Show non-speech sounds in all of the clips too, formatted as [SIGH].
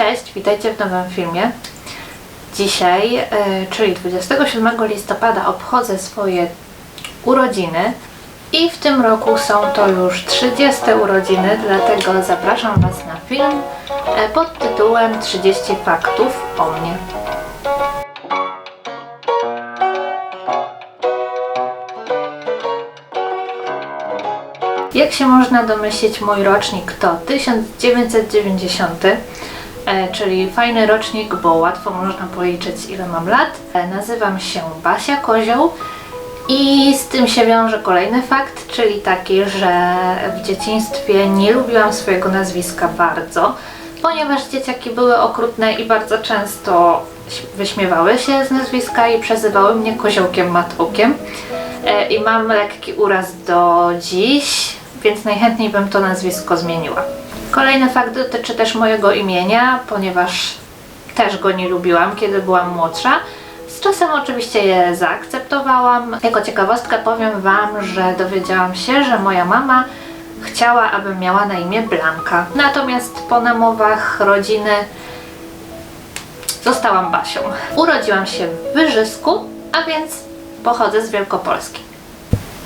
Cześć, witajcie w nowym filmie. Dzisiaj, e, czyli 27 listopada, obchodzę swoje urodziny i w tym roku są to już 30 urodziny, dlatego zapraszam Was na film e, pod tytułem 30 faktów o mnie. Jak się można domyślić, mój rocznik to 1990, e, czyli fajny rocznik, bo łatwo można policzyć ile mam lat. E, Nazywam się Basia Kozioł i z tym się wiąże kolejny fakt, czyli taki, że w dzieciństwie nie lubiłam swojego nazwiska bardzo, ponieważ dzieciaki były okrutne i bardzo często wyśmiewały się z nazwiska i przezywały mnie koziołkiem matołkiem. E, I mam lekki uraz do dziś, więc najchętniej bym to nazwisko zmieniła. Kolejny fakt dotyczy też mojego imienia, ponieważ też go nie lubiłam, kiedy byłam młodsza. Z czasem oczywiście je zaakceptowałam. Jako ciekawostkę powiem Wam, że dowiedziałam się, że moja mama chciała, abym miała na imię Blanka. Natomiast po namowach rodziny zostałam Basią. Urodziłam się w Wyżysku, a więc pochodzę z Wielkopolski.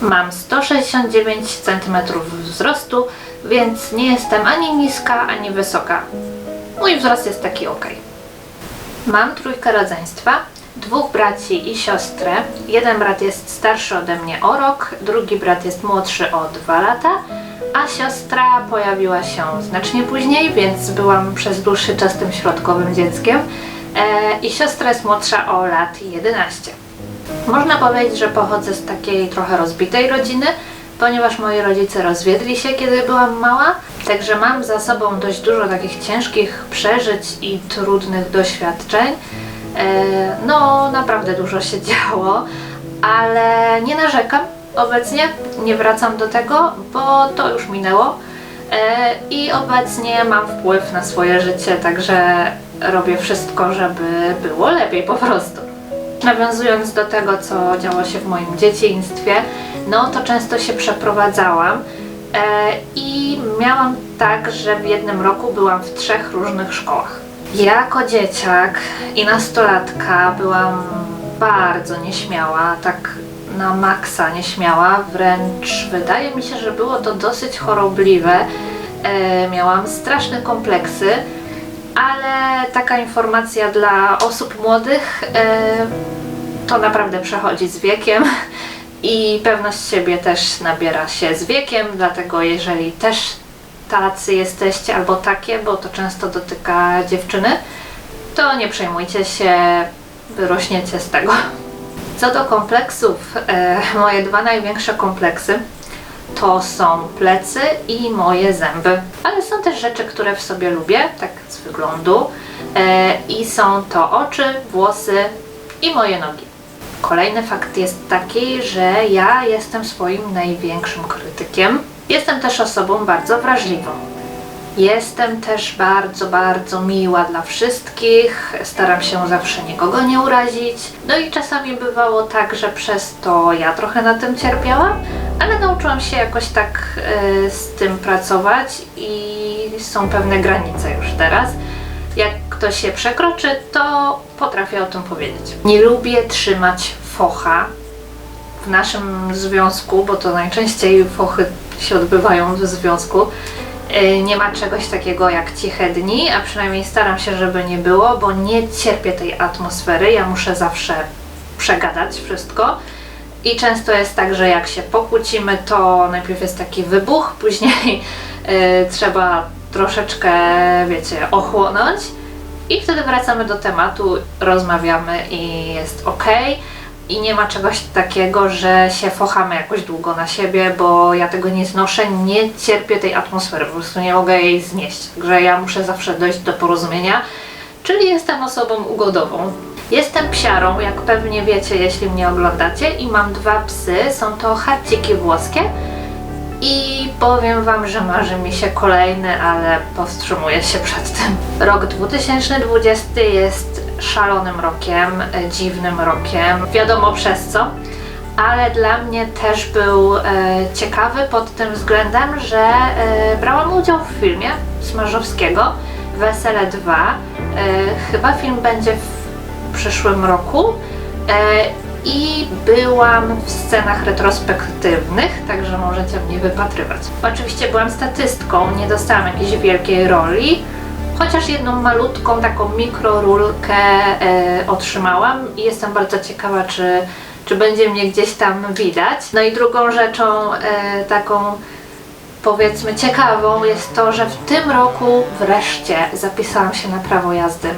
Mam 169 cm wzrostu, więc nie jestem ani niska, ani wysoka. Mój wzrost jest taki ok. Mam trójkę rodzeństwa, dwóch braci i siostrę. Jeden brat jest starszy ode mnie o rok, drugi brat jest młodszy o dwa lata, a siostra pojawiła się znacznie później, więc byłam przez dłuższy czas tym środkowym dzieckiem. E, I siostra jest młodsza o lat 11. Można powiedzieć, że pochodzę z takiej trochę rozbitej rodziny, ponieważ moi rodzice rozwiedli się, kiedy byłam mała, także mam za sobą dość dużo takich ciężkich przeżyć i trudnych doświadczeń. E, no, naprawdę dużo się [LAUGHS] działo, ale nie narzekam obecnie, nie wracam do tego, bo to już minęło e, i obecnie mam wpływ na swoje życie, także robię wszystko, żeby było lepiej po prostu. Nawiązując do tego, co działo się w moim dzieciństwie, no to często się przeprowadzałam e, i miałam tak, że w jednym roku byłam w trzech różnych szkołach. Jako dzieciak i nastolatka byłam bardzo nieśmiała, tak na maksa nieśmiała, wręcz wydaje mi się, że było to dosyć chorobliwe. E, miałam straszne kompleksy, ale taka informacja dla osób młodych e, to naprawdę przechodzi z wiekiem i pewność siebie też nabiera się z wiekiem, dlatego jeżeli też tacy jesteście albo takie, bo to często dotyka dziewczyny, to nie przejmujcie się, wyrośniecie z tego. Co do kompleksów, e, moje dwa największe kompleksy to są plecy i moje zęby. Ale są też rzeczy, które w sobie lubię, tak z wyglądu. E, I są to oczy, włosy i moje nogi. Kolejny fakt jest taki, że ja jestem swoim największym krytykiem. Jestem też osobą bardzo wrażliwą. Jestem też bardzo, bardzo miła dla wszystkich, staram się zawsze nikogo nie urazić. No i czasami bywało tak, że przez to ja trochę na tym cierpiałam, ale nauczyłam się jakoś tak y, z tym pracować i są pewne granice już teraz. Jak ktoś się przekroczy, to potrafię o tym powiedzieć. Nie lubię trzymać focha w naszym związku, bo to najczęściej fochy się odbywają w związku. Y, Nie ma czegoś takiego jak ciche dni, a przynajmniej staram się, żeby nie było, bo nie cierpię tej atmosfery. Ja muszę zawsze przegadać wszystko. I często jest tak, że jak się pokłócimy, to najpierw jest taki wybuch, [LAUGHS] później y, trzeba troszeczkę, wiecie, ochłonąć i wtedy wracamy do tematu, rozmawiamy i jest ok. I nie ma czegoś takiego, że się fochamy jakoś długo na siebie, bo ja tego nie znoszę, nie cierpię tej atmosfery, po prostu nie mogę jej znieść. Także ja muszę zawsze dojść do porozumienia, czyli jestem osobą ugodową. Jestem psiarą, jak pewnie wiecie, jeśli mnie oglądacie, i mam dwa psy. Są to harciki włoskie. I powiem Wam, że marzy mi się kolejny, ale powstrzymuję się przed tym. Rok 2020 jest szalonym rokiem, e, dziwnym rokiem, wiadomo przez co, ale dla mnie też był e, ciekawy pod tym względem, że e, brałam udział w filmie Smarzowskiego Wesele 2. E, chyba film będzie w przyszłym roku. E, I byłam w scenach retrospektywnych, także możecie mnie wypatrywać. Oczywiście byłam statystką, nie dostałam jakiejś wielkiej roli, chociaż jedną malutką taką mikrorulkę e, otrzymałam i jestem bardzo ciekawa, czy, czy będzie mnie gdzieś tam widać. No i drugą rzeczą e, taką powiedzmy ciekawą jest to, że w tym roku wreszcie zapisałam się na prawo jazdy.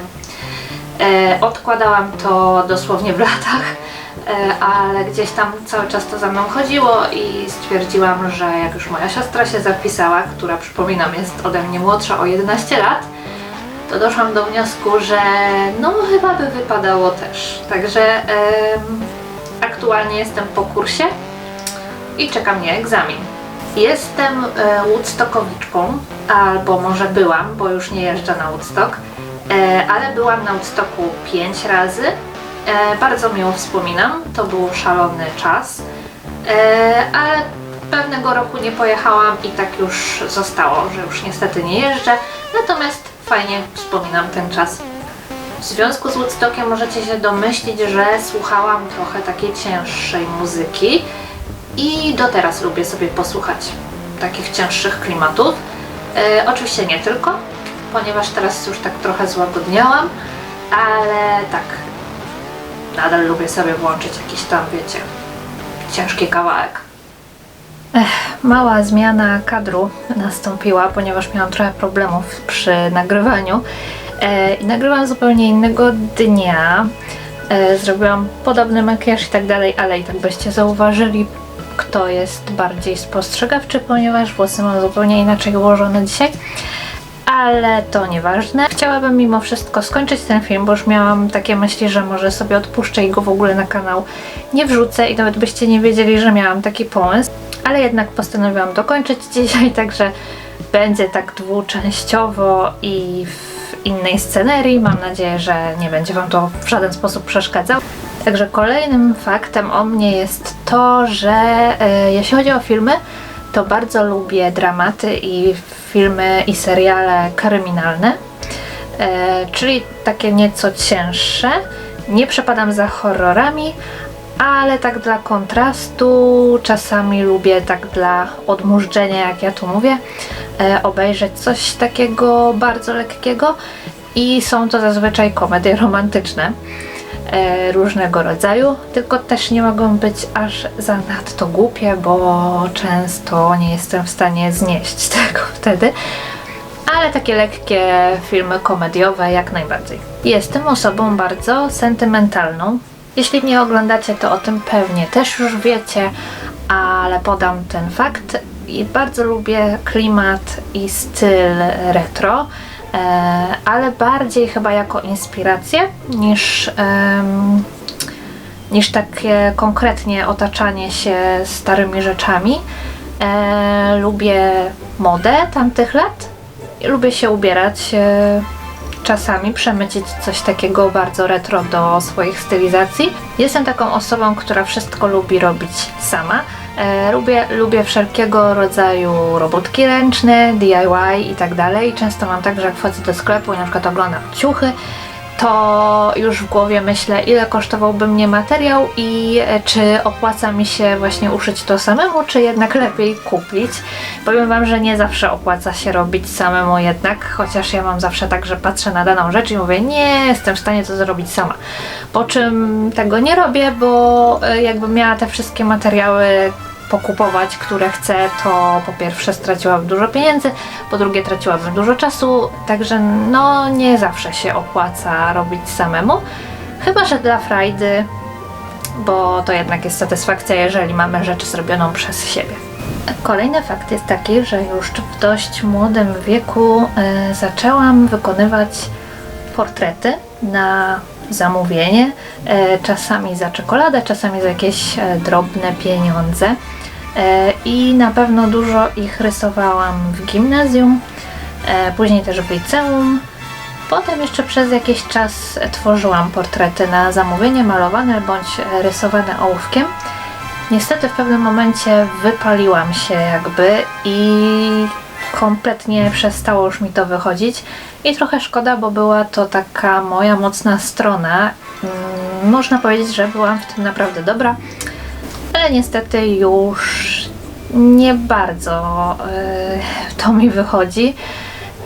E, odkładałam to dosłownie w latach, e, ale gdzieś tam cały czas to za mną chodziło i stwierdziłam, że jak już moja siostra się zapisała, która przypominam jest ode mnie młodsza o 11 lat, to doszłam do wniosku, że no chyba by wypadało też. Także aktualnie jestem po kursie i czeka mnie egzamin. Jestem e, Woodstockowiczką, albo może byłam, bo już nie jeżdżę na Woodstock, ale byłam na Woodstocku 5 razy. E, bardzo miło wspominam, to był szalony czas, e, ale pewnego roku nie pojechałam i tak już zostało, że już niestety nie jeżdżę, natomiast fajnie wspominam ten czas. W związku z Woodstockiem możecie się domyślić, że słuchałam trochę takiej cięższej muzyki i do teraz lubię sobie posłuchać takich cięższych klimatów. E, oczywiście nie tylko, ponieważ teraz już tak trochę złagodniałam, ale tak, nadal lubię sobie włączyć jakiś tam, wiecie, ciężki kawałek. Ech, mała zmiana kadru nastąpiła, ponieważ miałam trochę problemów przy nagrywaniu. E, I nagrywam zupełnie innego dnia. E, zrobiłam podobny makijaż i tak dalej, ale i tak byście zauważyli, kto jest bardziej spostrzegawczy, ponieważ włosy mam zupełnie inaczej ułożone dzisiaj. Ale to nieważne. Chciałabym mimo wszystko skończyć ten film, bo już miałam takie myśli, że może sobie odpuszczę i go w ogóle na kanał nie wrzucę i nawet byście nie wiedzieli, że miałam taki pomysł. Ale jednak postanowiłam dokończyć dzisiaj, [LAUGHS] także będzie tak dwuczęściowo i w innej scenerii. Mam nadzieję, że nie będzie Wam to w żaden sposób przeszkadzał. Także kolejnym faktem o mnie jest to, że e, jeśli chodzi o filmy, to bardzo lubię dramaty i filmy i seriale kryminalne, e, czyli takie nieco cięższe. Nie przepadam za horrorami, ale tak dla kontrastu czasami lubię tak dla odmurzdzenia, jak ja tu mówię, e, obejrzeć coś takiego bardzo lekkiego i są to zazwyczaj komedie romantyczne różnego rodzaju, tylko też nie mogą być aż zanadto głupie, bo często nie jestem w stanie znieść [LAUGHS] tego wtedy. Ale takie lekkie filmy komediowe jak najbardziej. Jestem osobą bardzo sentymentalną. Jeśli mnie oglądacie, to o tym pewnie też już wiecie, ale podam ten fakt. I bardzo lubię klimat i styl retro e, ale bardziej chyba jako inspirację niż, niż takie konkretnie otaczanie się starymi rzeczami. E, lubię modę tamtych lat, i lubię się ubierać. E, czasami przemycić coś takiego bardzo retro do swoich stylizacji. Jestem taką osobą, która wszystko lubi robić sama. E, lubię, lubię wszelkiego rodzaju robótki ręczne, DIY i tak dalej. Często mam tak, że jak wchodzę do sklepu i na przykład oglądam ciuchy, to już w głowie myślę, ile kosztowałby mnie materiał i e, czy opłaca mi się właśnie uszyć to samemu, czy jednak lepiej kupić. Powiem Wam, że nie zawsze opłaca się robić samemu jednak, chociaż ja mam zawsze tak, że patrzę na daną rzecz i mówię, nie, jestem w stanie to zrobić sama. Po czym tego nie robię, bo e, jakbym miała te wszystkie materiały pokupować, które chcę, to po pierwsze straciłabym dużo pieniędzy, po drugie traciłabym dużo czasu, także no nie zawsze się opłaca robić samemu. Chyba, że dla frajdy, bo to jednak jest satysfakcja, jeżeli mamy rzecz zrobioną przez siebie. Kolejny fakt jest taki, że już w dość młodym wieku e, zaczęłam wykonywać portrety na zamówienie, e, czasami za czekoladę, czasami za jakieś e, drobne pieniądze. E, I na pewno dużo ich rysowałam w gimnazjum, później też w liceum. Potem jeszcze przez jakiś czas tworzyłam portrety na zamówienie, malowane bądź rysowane ołówkiem. Niestety w pewnym momencie wypaliłam się jakby i kompletnie przestało już mi to wychodzić i trochę szkoda, bo była to taka moja mocna strona. Mm, Można powiedzieć, że byłam w tym naprawdę dobra, ale niestety już nie bardzo y, to mi wychodzi.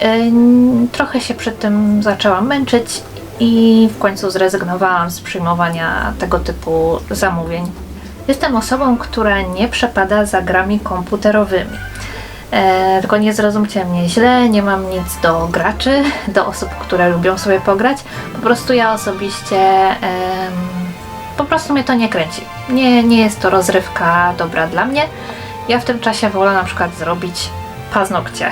Y, trochę się przy tym zaczęłam męczyć i w końcu zrezygnowałam z przyjmowania tego typu zamówień. Jestem osobą, która nie przepada za grami komputerowymi. E, tylko nie zrozumcie mnie źle, nie mam nic do graczy, [LAUGHS] do osób, które lubią sobie pograć. Po prostu ja osobiście em, po prostu mnie to nie kręci. Nie, nie jest to rozrywka dobra dla mnie. Ja w tym czasie wolę na przykład zrobić paznokcie.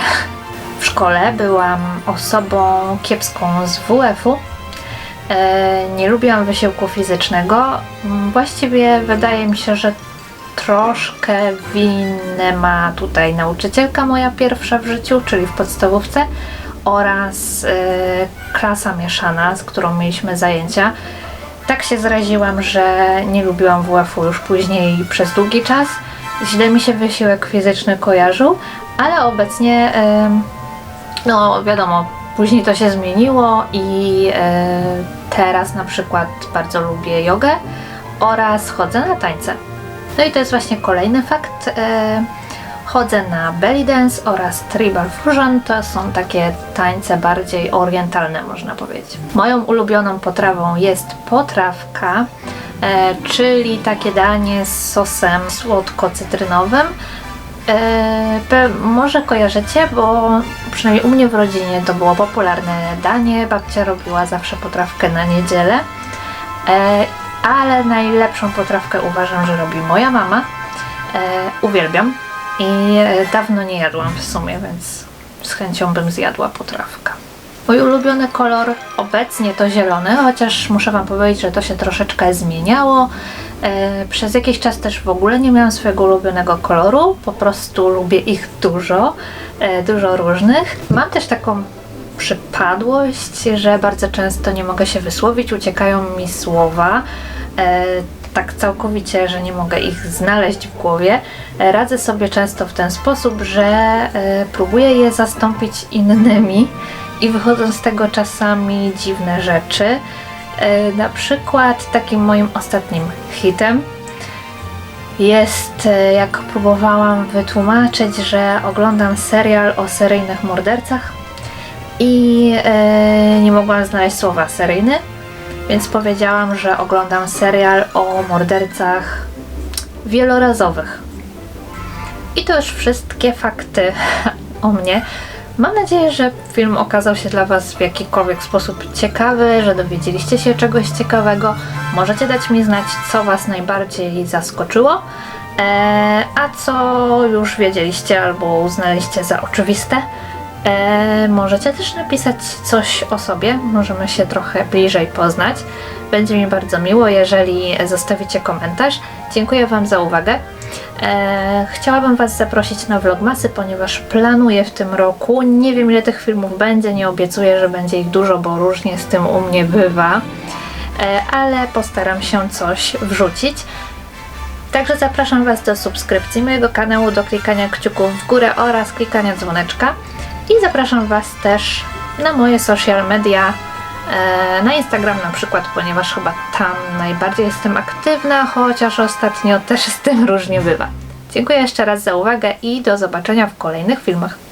W szkole byłam osobą kiepską z WF-u. E, nie lubiłam wysiłku fizycznego. Mm, Właściwie wydaje mi się, że troszkę winę ma tutaj nauczycielka moja pierwsza w życiu, czyli w podstawówce oraz e, klasa mieszana, z którą mieliśmy zajęcia. Tak się zraziłam, że nie lubiłam WF-u już później przez długi czas. Źle mi się wysiłek fizyczny kojarzył, ale obecnie em, no wiadomo, później to się zmieniło i e, teraz na przykład bardzo lubię jogę oraz chodzę na tańce. No i to jest właśnie kolejny fakt. E, chodzę na belly dance oraz tribal fusion. To są takie tańce bardziej orientalne, można powiedzieć. Moją ulubioną potrawą jest potrawka, e, czyli takie danie z sosem słodko-cytrynowym. E, może kojarzycie, bo przynajmniej u mnie w rodzinie to było popularne danie. Babcia robiła zawsze potrawkę na niedzielę. Ale najlepszą potrawkę uważam, że robi moja mama. E, uwielbiam i e, dawno nie jadłam w sumie, więc z chęcią bym zjadła potrawkę. Mój ulubiony kolor obecnie to zielony, chociaż muszę Wam powiedzieć, że to się troszeczkę zmieniało. E, przez jakiś czas też w ogóle nie miałam swojego ulubionego koloru, po prostu lubię ich dużo, e, dużo różnych. Mam też taką przypadłość, że bardzo często nie mogę się wysłowić, uciekają mi słowa. E, tak całkowicie, że nie mogę ich znaleźć w głowie. E, Radzę sobie często w ten sposób, że e, próbuję je zastąpić innymi i wychodzą z tego czasami dziwne rzeczy. E, Na przykład takim moim ostatnim hitem jest, jak próbowałam wytłumaczyć, że oglądam serial o seryjnych mordercach i e, nie mogłam znaleźć słowa seryjny, więc powiedziałam, że oglądam serial o mordercach wielorazowych. I to już wszystkie fakty [LAUGHS] o mnie. Mam nadzieję, że film okazał się dla Was w jakikolwiek sposób ciekawy, że dowiedzieliście się czegoś ciekawego. Możecie dać mi znać, co Was najbardziej zaskoczyło, e, a co już wiedzieliście albo uznaliście za oczywiste. E, możecie też napisać coś o sobie, możemy się trochę bliżej poznać. Będzie mi bardzo miło, jeżeli zostawicie komentarz. Dziękuję Wam za uwagę. E, chciałabym Was zaprosić na vlogmasy, ponieważ planuję w tym roku. Nie wiem ile tych filmów będzie, nie obiecuję, że będzie ich dużo, bo różnie z tym u mnie bywa, e, ale postaram się coś wrzucić. Także zapraszam Was do subskrypcji mojego kanału, do klikania kciuków w górę oraz klikania dzwoneczka. I zapraszam Was też na moje social media, e, na Instagram na przykład, ponieważ chyba tam najbardziej jestem aktywna, chociaż ostatnio też z tym różnie bywa. Dziękuję jeszcze raz za uwagę i do zobaczenia w kolejnych filmach.